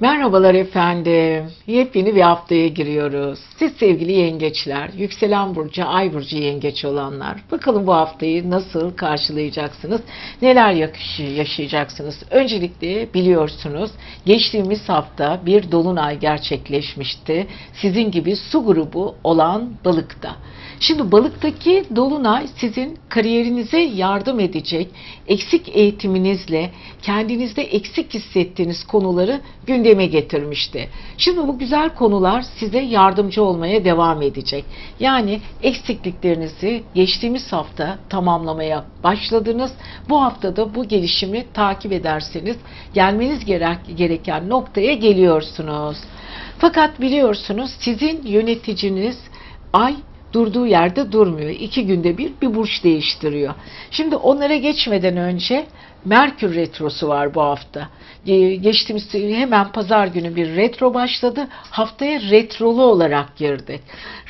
Merhabalar efendim. Yepyeni bir haftaya giriyoruz. Siz sevgili yengeçler, yükselen burcu, ay burcu yengeç olanlar. Bakalım bu haftayı nasıl karşılayacaksınız? Neler yaşayacaksınız? Öncelikle biliyorsunuz geçtiğimiz hafta bir dolunay gerçekleşmişti. Sizin gibi su grubu olan balıkta. Şimdi balıktaki dolunay sizin kariyerinize yardım edecek, eksik eğitiminizle kendinizde eksik hissettiğiniz konuları gündeme getirmişti. Şimdi bu güzel konular size yardımcı olmaya devam edecek. Yani eksikliklerinizi geçtiğimiz hafta tamamlamaya başladınız. Bu haftada bu gelişimi takip ederseniz gelmeniz gerek- gereken noktaya geliyorsunuz. Fakat biliyorsunuz sizin yöneticiniz ay durduğu yerde durmuyor. İki günde bir bir burç değiştiriyor. Şimdi onlara geçmeden önce Merkür retrosu var bu hafta. Ge- Geçtiğimiz hemen pazar günü bir retro başladı. Haftaya retrolu olarak girdik.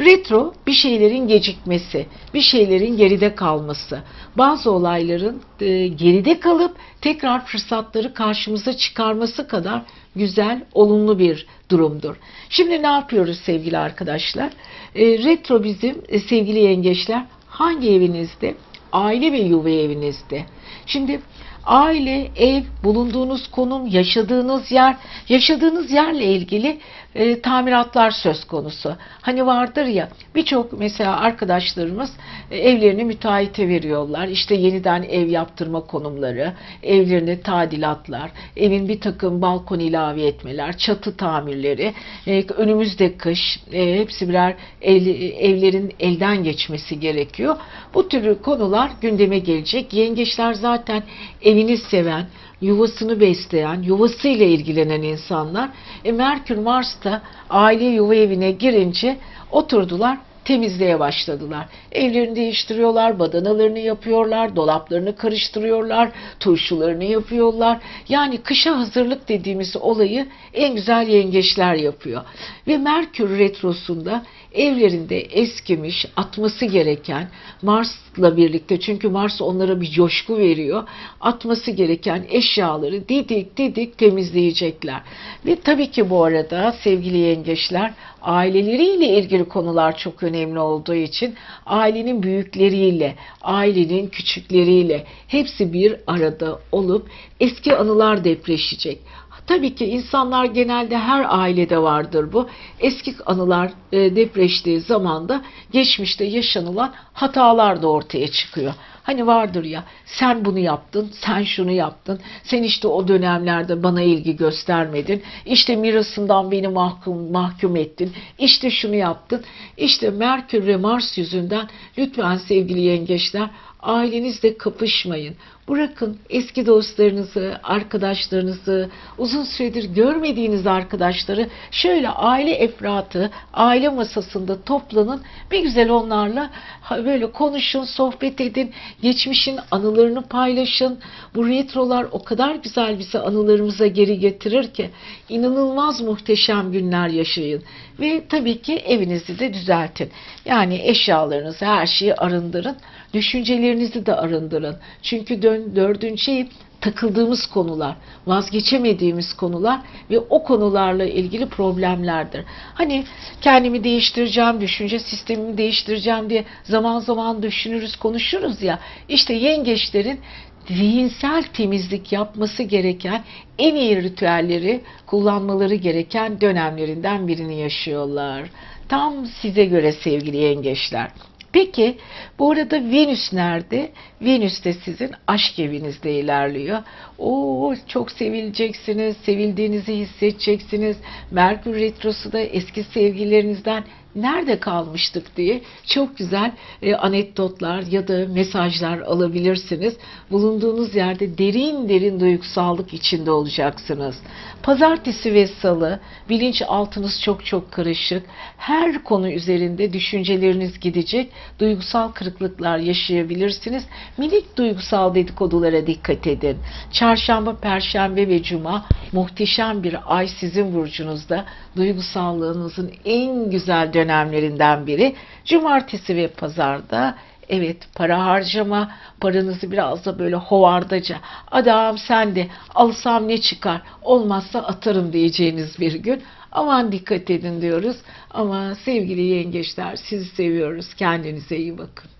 Retro bir şeylerin gecikmesi, bir şeylerin geride kalması, bazı olayların e, geride kalıp tekrar fırsatları karşımıza çıkarması kadar güzel, olumlu bir durumdur. Şimdi ne yapıyoruz sevgili arkadaşlar? E, retro bizim e, sevgili yengeçler hangi evinizde? Aile ve yuva evinizde. Şimdi aile, ev, bulunduğunuz konum, yaşadığınız yer, yaşadığınız yerle ilgili e, tamiratlar söz konusu. Hani vardır ya birçok mesela arkadaşlarımız e, evlerini müteahhite veriyorlar. İşte yeniden ev yaptırma konumları, evlerine tadilatlar, evin bir takım balkon ilave etmeler, çatı tamirleri, e, önümüzde kış, e, hepsi birer el- evlerin elden geçmesi gerekiyor. Bu tür konular gündeme gelecek. Yengeçler zaten evini seven, yuvasını besleyen, yuvasıyla ilgilenen insanlar. E, Merkür Mars da aile yuva evine girince oturdular temizliğe başladılar. Evlerini değiştiriyorlar, badanalarını yapıyorlar, dolaplarını karıştırıyorlar, turşularını yapıyorlar. Yani kışa hazırlık dediğimiz olayı en güzel yengeçler yapıyor. Ve Merkür retrosunda evlerinde eskimiş, atması gereken Mars'la birlikte çünkü Mars onlara bir coşku veriyor. Atması gereken eşyaları didik didik temizleyecekler. Ve tabii ki bu arada sevgili yengeçler aileleriyle ilgili konular çok önemli olduğu için ailenin büyükleriyle, ailenin küçükleriyle hepsi bir arada olup eski anılar depreşecek. Tabii ki insanlar genelde her ailede vardır bu. Eski anılar e, depreştiği zaman da geçmişte yaşanılan hatalar da ortaya çıkıyor. Hani vardır ya sen bunu yaptın, sen şunu yaptın, sen işte o dönemlerde bana ilgi göstermedin, işte mirasından beni mahkum, mahkum ettin, işte şunu yaptın. İşte Merkür ve Mars yüzünden lütfen sevgili yengeçler ailenizle kapışmayın. Bırakın eski dostlarınızı, arkadaşlarınızı, uzun süredir görmediğiniz arkadaşları şöyle aile efratı, aile masasında toplanın. Bir güzel onlarla böyle konuşun, sohbet edin, geçmişin anılarını paylaşın. Bu retrolar o kadar güzel bize anılarımıza geri getirir ki inanılmaz muhteşem günler yaşayın. Ve tabii ki evinizi de düzeltin. Yani eşyalarınızı, her şeyi arındırın. Düşüncelerinizi de arındırın. Çünkü dön, dördüncü şey takıldığımız konular, vazgeçemediğimiz konular ve o konularla ilgili problemlerdir. Hani kendimi değiştireceğim, düşünce sistemimi değiştireceğim diye zaman zaman düşünürüz, konuşuruz ya. İşte yengeçlerin zihinsel temizlik yapması gereken en iyi ritüelleri kullanmaları gereken dönemlerinden birini yaşıyorlar. Tam size göre sevgili yengeçler. Peki bu arada Venüs nerede? Venüs de sizin aşk evinizde ilerliyor. Oo çok sevileceksiniz, sevildiğinizi hissedeceksiniz. Merkür retrosu da eski sevgililerinizden nerede kalmıştık diye çok güzel e, anekdotlar ya da mesajlar alabilirsiniz. Bulunduğunuz yerde derin derin duygusallık içinde olacaksınız. Pazartesi ve salı bilinçaltınız çok çok karışık. Her konu üzerinde düşünceleriniz gidecek. Duygusal kırıklıklar yaşayabilirsiniz. Minik duygusal dedikodulara dikkat edin. Çarşamba, perşembe ve cuma muhteşem bir ay sizin burcunuzda. Duygusallığınızın en güzel dönemlerinden biri. Cumartesi ve pazarda Evet para harcama. Paranızı biraz da böyle hovardaca. Adam sen de alsam ne çıkar? Olmazsa atarım diyeceğiniz bir gün. Aman dikkat edin diyoruz. Ama sevgili yengeçler sizi seviyoruz. Kendinize iyi bakın.